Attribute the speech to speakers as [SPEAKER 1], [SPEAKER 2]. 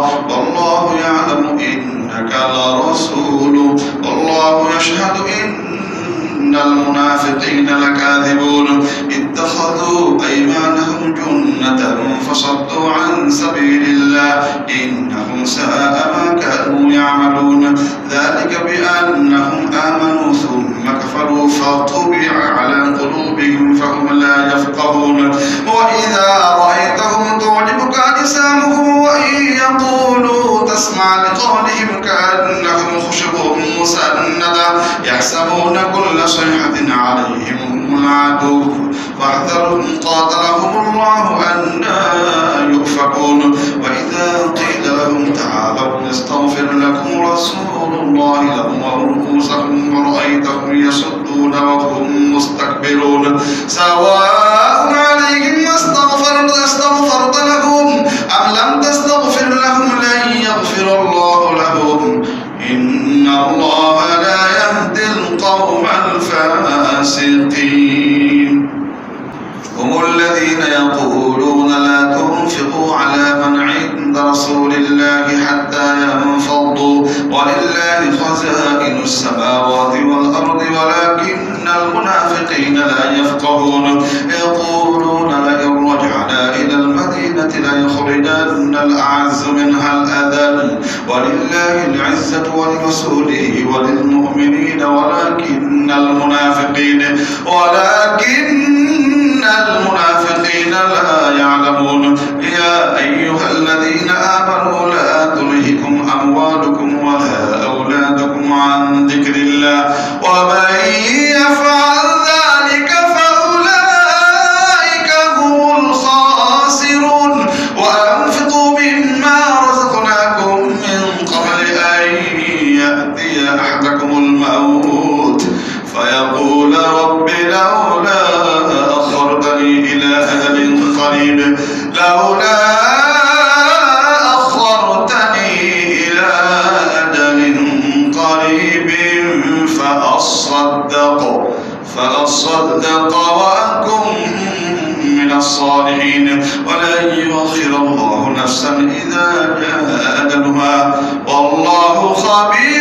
[SPEAKER 1] والله يعلم إنك لرسول والله يشهد إن المنافقين لكاذبون اتخذوا أيمانهم جنة فصدوا عن سبيل الله إنهم ساء ما كانوا يعملون ذلك بأنهم آمنوا ثم كفروا فطبع على قلوبهم فهم لا يفقهون تقولوا تسمع لقولهم كأنهم خشب مسندة يحسبون كل صيحة عليهم العدو فاحذرهم قاتلهم الله أنا يؤفكون وإذا قيل لهم تعالوا نستغفر لكم رسول الله لهم رؤوسهم ورأيتهم يصدون وهم مستكبرون سواء القوم الفاسقين هم الذين يقولون لا تنفقوا على من عند رسول الله حتى ينفضوا ولله خزائن السماوات والأرض ولكن المنافقين لا يفقهون منها الأذان ولله العزة ولرسوله وللمؤمنين ولكن المنافقين ولكن فأصدق وأكن من الصالحين ولن يؤخر الله نفسا إذا جاء أجلها والله خبير